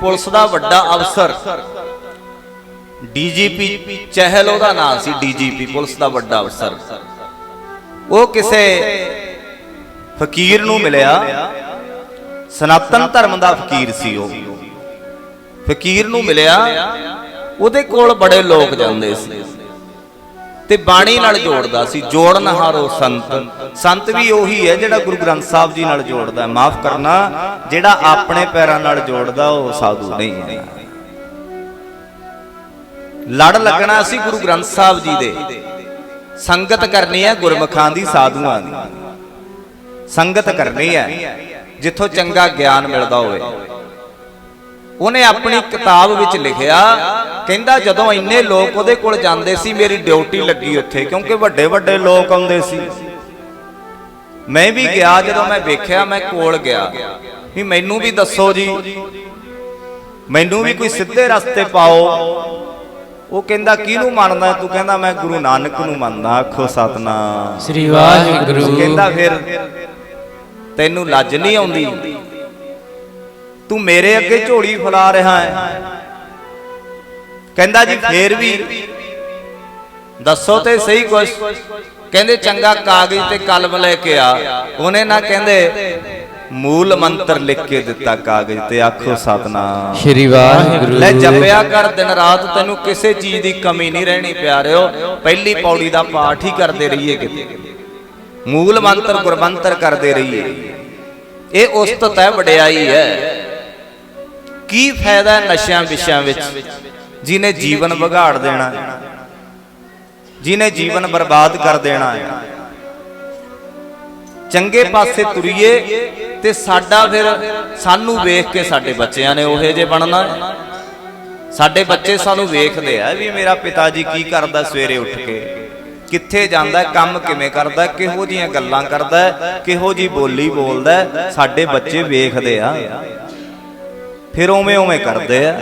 Police ਦਾ ਵੱਡਾ ਅਫਸਰ। DGP ਚਹਿਲ ਉਹਦਾ ਨਾਮ ਸੀ, ਡੀਜੀਪੀ, ਪੁਲਿਸ ਦਾ ਵੱਡਾ ਅਫਸਰ। ਉਹ ਕਿਸੇ ਫਕੀਰ ਨੂੰ ਮਿਲਿਆ। ਸਨਾਤਨ ਧਰਮ ਦਾ ਫਕੀਰ ਸੀ ਉਹ। ਫਕੀਰ ਨੂੰ ਮਿਲਿਆ। ਉਹਦੇ ਕੋਲ ਬੜੇ ਲੋਕ ਜਾਂਦੇ ਸੀ। ਤੇ ਬਾਣੀ ਨਾਲ ਜੋੜਦਾ ਸੀ ਜੋੜਨਹਾਰੋ ਸੰਤ। ਸੰਤ ਵੀ ਉਹੀ ਹੈ ਜਿਹੜਾ ਗੁਰੂ ਗ੍ਰੰਥ ਸਾਹਿਬ ਜੀ ਨਾਲ ਜੋੜਦਾ ਮਾਫ ਕਰਨਾ, ਜਿਹੜਾ ਆਪਣੇ ਪੈਰਾਂ ਨਾਲ ਜੋੜਦਾ, ਉਹ ਸਾਧੂ ਨਹੀਂ ਹੈ। ਲੜ ਲੱਗਣਾ ਸੀ ਗੁਰੂ ਗ੍ਰੰਥ ਸਾਹਿਬ ਜੀ ਦੇ। ਸੰਗਤ ਕਰਨੀ ਹੈ ਗੁਰਮਖਾਂ ਦੀ, ਸਾਧੂਆਂ ਦੀ। ਸੰਗਤ ਕਰਨੀ ਹੈ, ਜਿੱਥੋਂ ਚੰਗਾ ਗਿਆਨ ਮਿਲਦਾ ਹੋਵੇ। ਉਹਨੇ ਆਪਣੀ ਕਿਤਾਬ ਵਿੱਚ ਲਿਖਿਆ ਕਹਿੰਦਾ ਜਦੋਂ ਇੰਨੇ ਲੋਕ ਉਹਦੇ ਕੋਲ ਜਾਂਦੇ ਸੀ ਮੇਰੀ ਡਿਊਟੀ ਲੱਗੀ ਉੱਥੇ ਕਿਉਂਕਿ ਵੱਡੇ ਵੱਡੇ ਲੋਕ ਆਉਂਦੇ ਸੀ। ਮੈਂ ਵੀ ਗਿਆ ਜਦੋਂ ਮੈਂ ਵੇਖਿਆ ਮੈਂ ਕੋਲ ਗਿਆ। ਵੀ ਮੈਨੂੰ ਵੀ ਦੱਸੋ ਜੀ ਮੈਨੂੰ ਵੀ ਕੋਈ ਸਿੱਧੇ ਰਸਤੇ ਪਾਓ। ਉਹ ਕਹਿੰਦਾ ਕਿਹਨੂੰ ਮੰਨਦਾ? ਤੂੰ ਕਹਿੰਦਾ ਮੈਂ ਗੁਰੂ ਨਾਨਕ ਨੂੰ ਮੰਨਦਾ ਆਖੋ ਸਤਨਾਮ। ਸ੍ਰੀ ਵਾਹਿਗੁਰੂ। ਕਹਿੰਦਾ ਫਿਰ ਤੈਨੂੰ ਲੱਜ ਨਹੀਂ ਆਉਂਦੀ? ਤੂੰ ਮੇਰੇ ਅੱਗੇ ਝੋਲੀ ਫੁਲਾ ਰਿਹਾ ਹੈ। ਕਹਿੰਦਾ ਜੀ ਫੇਰ ਵੀ। ਦੱਸੋ ਤੇ ਸਹੀ ਕੁਛ। ਕਹਿੰਦੇ ਚੰਗਾ ਕਾਗਜ਼ ਤੇ ਕਲਮ ਲੈ ਕੇ ਆ। ਉਹਨੇ ਨਾ ਕਹਿੰਦੇ ਮੂਲ ਮੰਤਰ ਲਿਖ ਕੇ ਦਿੱਤਾ ਕਾਗਜ਼ ਤੇ। ਆਖੋ ਸਤਨਾਮ। ਸ੍ਰੀ ਵਾਹਿਗੁਰੂ। ਲੈ ਜਪਿਆ ਕਰ ਦਿਨ ਰਾਤ ਤੈਨੂੰ ਕਿਸੇ ਚੀਜ਼ ਦੀ ਕਮੀ ਨਹੀਂ ਰਹਿਣੀ ਪਿਆਰਿਓ। ਪਹਿਲੀ ਪੌੜੀ ਦਾ ਪਾਠ ਹੀ ਕਰਦੇ ਰਹੀਏ ਕਿਤੇ। ਮੂਲ ਮੰਤਰ ਗੁਰਮੰਤਰ ਕਰਦੇ ਰਹੀਏ। ਇਹ ਉਸਤਤ ਹੈ ਵਡਿਆਈ ਹੈ। ਕੀ ਫਾਇਦਾ ਨਸ਼ਿਆਂ ਵਿਸ਼ਿਆਂ ਵਿੱਚ? ਜਿਨੇ ਜੀਵਨ ਵਿਗਾੜ ਦੇਣਾ ਹੈ। ਜਿਨੇ ਜੀਵਨ ਬਰਬਾਦ ਕਰ ਦੇਣਾ ਹੈ। ਚੰਗੇ ਪਾਸੇ ਤੁਰੀਏ ਤੇ ਸਾਡਾ ਫਿਰ ਸਾਨੂੰ ਵੇਖ ਕੇ ਸਾਡੇ ਬੱਚਿਆਂ ਨੇ ਉਹੇ ਜੇ ਬਣਨਾ। ਸਾਡੇ ਬੱਚੇ ਸਾਨੂੰ ਵੇਖਦੇ ਆ ਵੀ ਮੇਰਾ ਪਿਤਾ ਜੀ ਕੀ ਕਰਦਾ ਸਵੇਰੇ ਉੱਠ ਕੇ। ਕਿੱਥੇ ਜਾਂਦਾ ਕੰਮ ਕਿਵੇਂ ਕਰਦਾ ਕਿਹੋ ਜੀਆਂ ਗੱਲਾਂ ਕਰਦਾ ਕਿਹੋ ਜੀ ਬੋਲੀ ਬੋਲਦਾ ਸਾਡੇ ਬੱਚੇ ਵੇਖਦੇ ਆ। ਫਿਰ ਉਵੇਂ ਉਵੇਂ ਕਰਦੇ ਆ।